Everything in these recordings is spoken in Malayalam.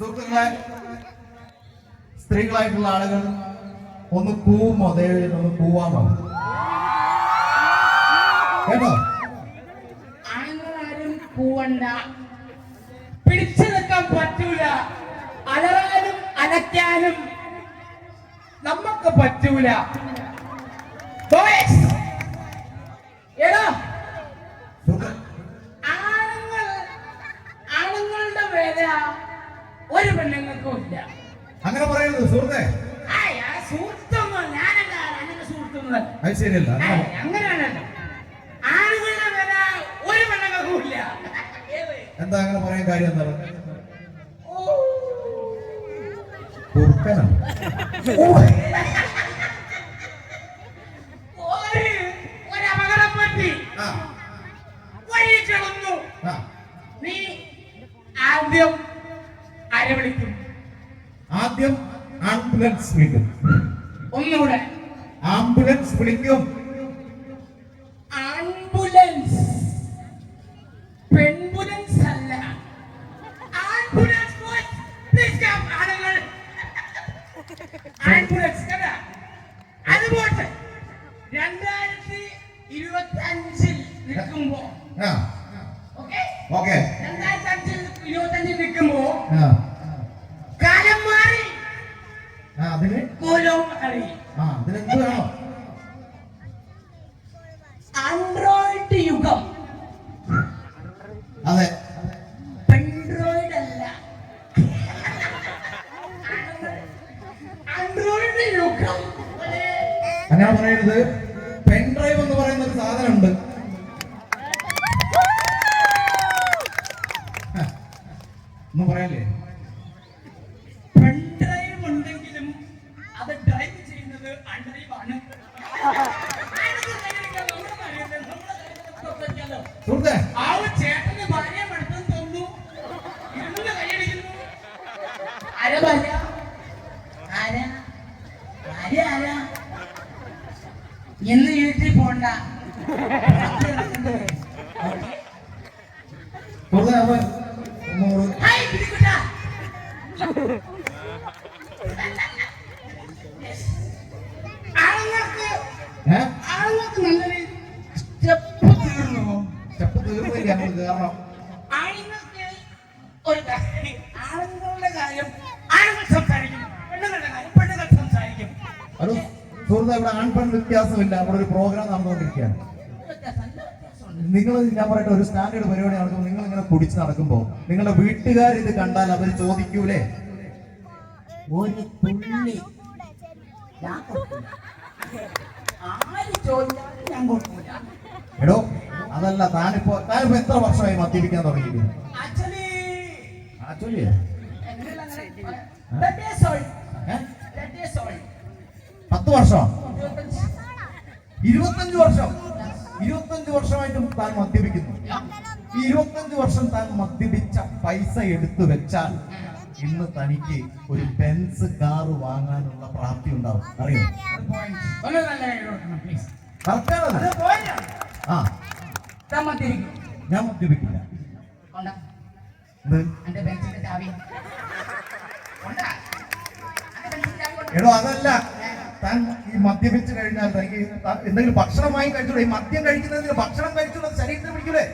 സുഹൃത്തുക്കളെ സ്ത്രീകളായിട്ടുള്ള ആളുകൾ ഒന്ന് കൂവുമോ ദയവ് ഒന്ന് കൂവാമോ കേട്ടോ? ആണുങ്ങളാരും കൂവണ്ട പിടിച്ചു നിൽക്കാൻ പറ്റൂല. അലറാനും അലക്കാനും നമുക്ക് പറ്റൂല. ആണുങ്ങൾ ആണുങ്ങളുടെ വേല ഒരു പെണ്ണുങ്ങൾക്കും ഇല്ല. അങ്ങനെ പറയുന്നത് സുഹൃത്തെ? സുഹൃത്തൊന്നും ഞാനല്ല അങ്ങനെ സുഹൃത്തൊന്നും ശരിയല്ല. അങ്ങനെ അങ്ങനെയാണല്ലോ. ആണുങ്ങളുടെ വില ഒരു പെണ്ണുങ്ങൾക്കും ഇല്ല? എന്താ അങ്ങനെ പറയാൻ കാര്യം എന്താണ് ഓ. കുറുക്കനാണ് ഒരു ഒരു അപകടം പറ്റി ആ വഴി കിടന്നു ആ നീ ആദ്യം ആരെ വിളിക്കും ആദ്യം ആംബുലൻസ് വിളിക്കും ഒന്നുകൂടെ. ആംബുലൻസ് വിളിക്കും. ആംബുലൻസ്. പെൺബുലൻസ് അല്ല. ആംബുലൻസ് പ്ലീസ് come, ആണുങ്ങൾ. ആംബുലൻസ് കേട്ടാ? അത് പോട്ടെ. രണ്ടായിരത്തി ഇരുപത്തി അഞ്ചിൽ നിൽക്കുമ്പോ. ഓക്കെ ഓക്കെ രണ്ടായിരത്തി അഞ്ചിൽ ഇരുപത്തി അഞ്ചിൽ നിൽക്കുമ്പോ ആൻഡ്രോയിഡ് യുഗം. അതെ. പെൻഡ്രോയിഡ് അല്ല. ആൻഡ്രോയിഡ് യുഗം. അങ്ങനെ പറയരുത്. എന്ന് വീട്ടിൽ പോണ്ട. ആളുകൾക്ക് നല്ലൊരു സ്റ്റെപ്പ് തീർന്നു. സ്റ്റെപ്പ് തീർന്നില്ല നമ്മൾ കയറണം സുഹൃത്തെ ഇവിടെ ആൺപെൺ വ്യത്യാസമില്ല. അവിടെ ഒരു പ്രോഗ്രാം നടന്നുകൊണ്ടിരിക്കുകയാണ്. നിങ്ങൾ ഞാൻ പറയട്ടെ ഒരു സ്റ്റാൻഡേർഡ് പരിപാടി നടക്കുമ്പോൾ നിങ്ങൾ ഇങ്ങനെ കുടിച്ച് നടക്കുമ്പോൾ നിങ്ങളുടെ വീട്ടുകാർ ഇത് കണ്ടാൽ അവർ ചോദിക്കൂലേ? ഒരു തുള്ളി. എടോ അതല്ല താനിപ്പോ താനിപ്പോ എത്ര വർഷമായി മദ്യപിക്കാൻ തുടങ്ങിയിട്ട് പത്ത് വർഷം? ഇരുപത്തഞ്ച് വർഷം. ഇരുപത്തഞ്ച് വർഷമായിട്ടും താൻ മദ്യപിക്കുന്നു. ഈ ഇരുപത്തഞ്ച് വർഷം താൻ മദ്യപിച്ച പൈസ എടുത്തു വെച്ചാൽ ഇന്ന് തനിക്ക് ഒരു ബെൻസ് കാർ വാങ്ങാനുള്ള പ്രാപ്തി ഉണ്ടാവും. അറിയോ? ഞാൻ മദ്യപിക്കില്ല. എടോ അതല്ല. താൻ ഈ മദ്യപിച്ച് കഴിഞ്ഞാൽ തനിക്ക് എന്തെങ്കിലും ഭക്ഷണം വാങ്ങി കഴിച്ചൂടെ? ഈ മദ്യം കഴിക്കുന്നതിന് ഭക്ഷണം കഴിച്ചുള്ളത് ശരീരത്തിന് പിടിക്കൂലേ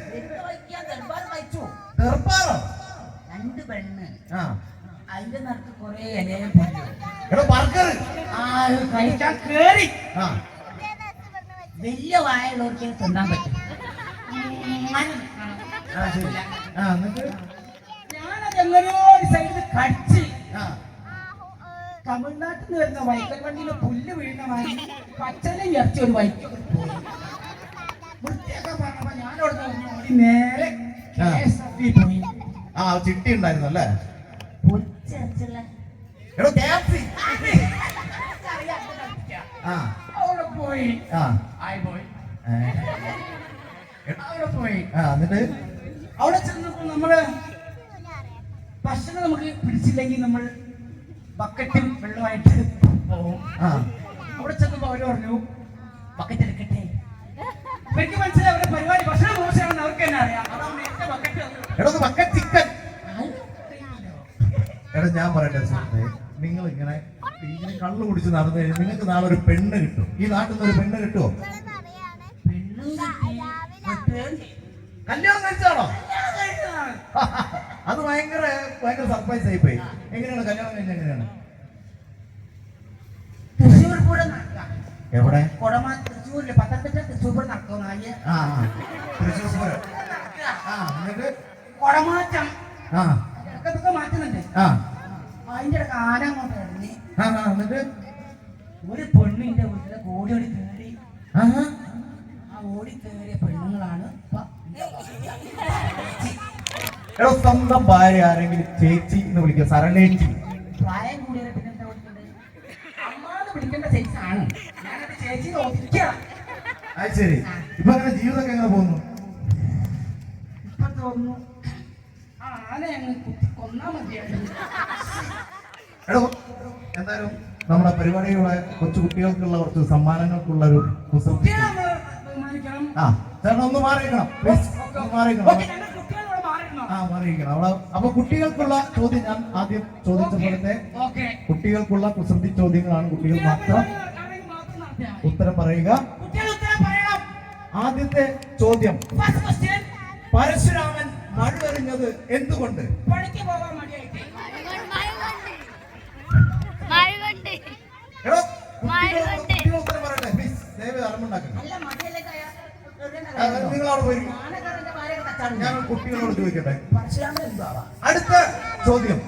ദർബാറോ? രണ്ട് പെണ്ണ്. ആ. അതിന്റെ നടക്ക് കൊറേ ഇലയും പൊന്നു എടോ ബർഗർ ആ അത് കഴിക്കാൻ കേറി. ആ. വലിയ വായുള്ളവർക്ക് തിന്നാൻ പറ്റും. ഞാനത് എങ്ങനെയോ ഒരു സൈഡിൽ കടിച്ച്. ആ. തമിഴ്നാട്ടിൽ നിന്ന് വരുന്ന വൈക്കൽ വണ്ടിയിൽ പുല്ല് വീഴുന്ന മാതിരി പച്ചനെ ഇറച്ചി ഒരു വൈക്കൊക്കെ പോയി. വൃത്തിയൊക്കെ പറഞ്ഞപ്പോ ഞാൻ അവിടെ നേരെ പോയി. ആ ചിട്ടി ഉണ്ടായിരുന്നു അല്ലേ? അവിടെ പോയി. ആ. ആയി പോയി. അവിടെ പോയി. ആ എന്നിട്ട്? അവിടെ ചെന്നപ്പോ നമ്മൾ ഭക്ഷണം നമുക്ക് പിടിച്ചില്ലെങ്കിൽ നമ്മൾ ബക്കറ്റും വെള്ളമായിട്ട് പോകും അവിടെ ചെന്നപ്പോ അവർ പറഞ്ഞു ബക്കറ്റ് എടുക്കട്ടെ. എനിക്ക് മനസ്സിലായി അവരുടെ പരിപാടി ഭക്ഷണം മോശമാണെന്ന് അവർക്ക് തന്നെ അറിയാം. അതാണ് നേരത്തെ ബക്കറ്റ് എടോ ബക്കറ്റ് ചിക്കൻ എടോ ഞാൻ പറയട്ടെ സുഹൃത്തെ നിങ്ങൾ ഇങ്ങനെ ഇങ്ങനെ കള്ള് കുടിച്ച് നടന്നു കഴിഞ്ഞാൽ നിങ്ങൾക്ക് നാളെ ഒരു പെണ്ണ് കിട്ടും. ഈ നാട്ടിൽ നിന്ന് ഒരു പെണ്ണ് കിട്ടുമോ. കല്യാണം കഴിച്ചാണോ. അത് ഭയങ്കര ഭയങ്കര സർപ്രൈസ് ആയിപ്പോയി എങ്ങനെയാണ്? കല്യാണം കഴിഞ്ഞ എങ്ങനെയാണ്? തൃശ്ശൂർ എവിടെ? കൊടമാ തൃശ്ശൂരിൽ പത്തനംതിട്ട തൃശ്ശൂർ പൂരം നടക്കും നാല് ആ ആ. തൃശ്ശൂർ പൂരം. ആ എന്നിട്ട്? കൊടമാറ്റം. ആ. ഇതൊക്കെ മാറ്റുന്നുണ്ട്. ആ. അതിന്റെ ഇടയ്ക്ക് ആന അങ്ങോട്ട് ഇറങ്ങി. ആ എന്നിട്ട്? ഒരു പെണ്ണിന്റെ വീട്ടിലെ കോടി ഓടി കയറി. ആ. ആ ഓടി കയറിയ പെണ്ണുങ്ങളാണ് ഇപ്പൊ. എടോ സ്വന്തം ഭാര്യ ആരെങ്കിലും ചേച്ചി എന്ന് വിളിക്കുക സരണേച്ചി പ്രായം വിളിക്കണ്ടേ ആണ്. ചേച്ചി അത് ശരി. ഇപ്പൊ അങ്ങനെ ജീവിതമൊക്കെ എങ്ങനെ പോകുന്നു? ഇപ്പൊ തോന്നുന്നു ആ ആന അങ്ങ് കുത്തി കൊന്നാ മതിയായിരുന്നു. എടോ എന്തായാലും നമ്മുടെ പരിപാടിയുടെ കൊച്ചു കുട്ടികൾക്കുള്ള കുറച്ച് സമ്മാനങ്ങൾക്കുള്ള ഒരു ആ ചേട്ടൻ ഒന്ന് മാറിയിരിക്കണം. പ്ലീസ് മാറിയിരിക്കണം ഓക്കേ, ഞങ്ങൾ കുട്ടികളോട് മാറിയിരുന്നോ ആ മാറിയിരിക്കണം അവിടെ അപ്പൊ കുട്ടികൾക്കുള്ള ചോദ്യം ഞാൻ ആദ്യം ചോദിച്ച പോലത്തെ കുട്ടികൾക്കുള്ള കുസൃതി ചോദ്യങ്ങളാണ് കുട്ടികൾ മാത്രം. ഉത്തരം പറയുക. കുട്ടികൾ ഉത്തരം പറയണം. ആദ്യത്തെ ചോദ്യം. ഫസ്റ്റ് ക്വസ്റ്റ്യൻ പരശുരാമൻ മഴുവെറിഞ്ഞത് എന്തുകൊണ്ട്? നിങ്ങൾ അവിടെ പോയി ആനക്കാരന്റെ ഭാര്യ തച്ചാണ് ഞാൻ കുട്ടികളോട് ചോദിക്കട്ടെ? അടുത്ത ചോദ്യം.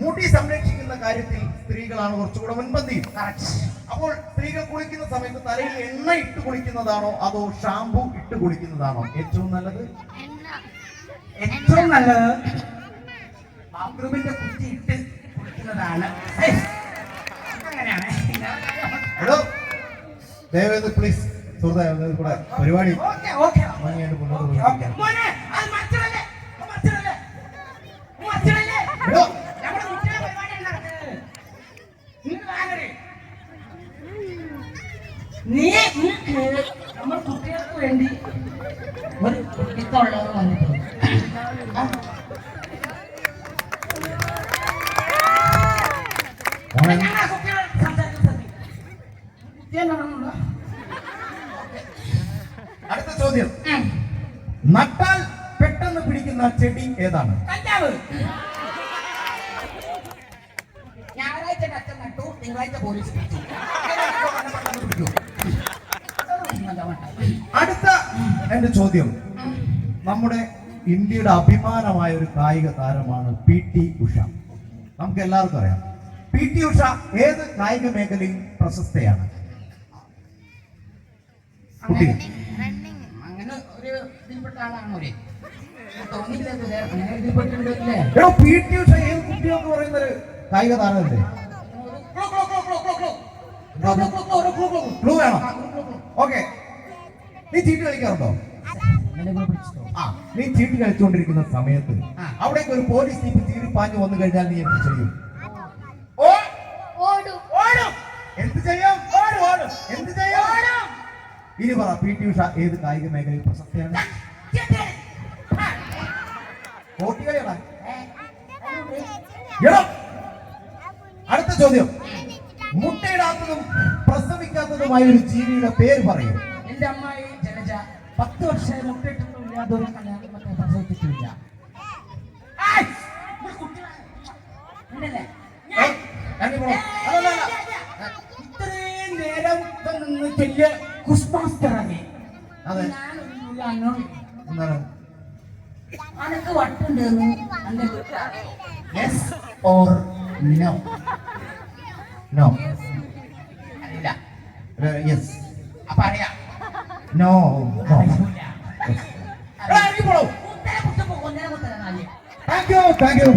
മുടി സംരക്ഷിക്കുന്ന കാര്യത്തിൽ സ്ത്രീകളാണ് കുറച്ചുകൂടെ മുൻപന്തിയിൽ. അപ്പോൾ സ്ത്രീകൾ കുളിക്കുന്ന സമയത്ത് തലയിൽ എണ്ണ ഇട്ട് കുളിക്കുന്നതാണോ അതോ ഷാംപൂ ഇട്ട് കുളിക്കുന്നതാണോ ഏറ്റവും നല്ലത്? ഏറ്റവും നല്ലത് ബാത്റൂമിന്റെ കുറ്റി ഇട്ട് കുളിക്കുന്നതാണ്. അങ്ങനെയാണ്. ഹലോ ദയവേത് പ്ലീസ് സുഹൃത്തെ ഇത് കൂടെ പരിപാടി ഭംഗിയായിട്ട് മുന്നോട്ട് വാങ്ങരുത്. നീ നമ്മൾ കുട്ടികൾക്ക് വേണ്ടി ഒരു കുട്ടിത്തുള്ളത് വന്നിട്ടുണ്ട്. ആ, മോനെ, ഞാൻ ആ കുട്ടികളോട് സംസാരിക്കുന്നത് ശ്രദ്ധിക്ക്. കുട്ടിയെ നടന്നുണ്ടോ? അടുത്ത ചോദ്യം ഉം. നട്ടാൽ പെട്ടെന്ന് പിടിക്കുന്ന ചെടി ഏതാണ്? കഞ്ചാവ്. ഞായറാഴ്ച അച്ഛൻ നട്ടു തിങ്കളാഴ്ച പോലീസ് അടുത്ത എന്റെ ചോദ്യം. നമ്മുടെ ഇന്ത്യയുടെ അഭിമാനമായ ഒരു കായിക താരമാണ് പി ടി ഉഷ. നമുക്ക് എല്ലാവർക്കും അറിയാം. പി ടി ഉഷ ഏത് കായിക മേഖലയിൽ പ്രശസ്തയാണ്? കുട്ടികൾ അങ്ങനെ ഒരു ഇതിൽപ്പെട്ട ആളാണോ അവർ? എടോ പി ടി ഉഷ ഏത് കുട്ടികൾക്ക് പറയുന്ന ഒരു കായിക താരമല്ലേ? ക്ലൂ, വേണം. ഓക്കെ നീ ചീട്ട് കളിക്കാറുണ്ടോ? ആ നീ ചീട്ട് കളിച്ചുകൊണ്ടിരിക്കുന്ന സമയത്ത് അവിടെ അവിടേക്ക് ഒരു പോലീസ് ജീപ്പ് ചീറി പാഞ്ഞു വന്നു കഴിഞ്ഞാൽ നീ എന്ത് ചെയ്യും? എന്ത് ചെയ്യും. എന്ത് ചെയ്യും. ഇനി പറ പി ടി ഉഷ ഏത് കായിക മേഖലയിൽ പ്രശസ്തയാണ് ചേട്ടൻ. ആ. കോട്ടികളിയാടാ ഏ, അതുകൊണ്ട് എടോ അടുത്ത ചോദ്യം. മുട്ടയിടാത്തതും പ്രസവിക്കാത്തതുമായ ഒരു ജീവിയുടെ പേര് പറയൂ. എന്റെ അമ്മായി ജനജ പത്ത് വർഷം മുട്ടയിട്ടൊന്നും അതൊരു കല്യാണം മറ്റേ പ്രസവിച്ചിട്ടില്ല. ഇത്രയും നേരം നിന്ന് ചെല്ല് കുസ്മാസ്റ്ററാണ് അതെ. എന്താണ്? അനക്ക് വട്ടുണ്ട് യെസ് ഓർ നോ നോ അറിയില്ല. യെസ് അപ്പൊ അറിയാം. No thank you thank you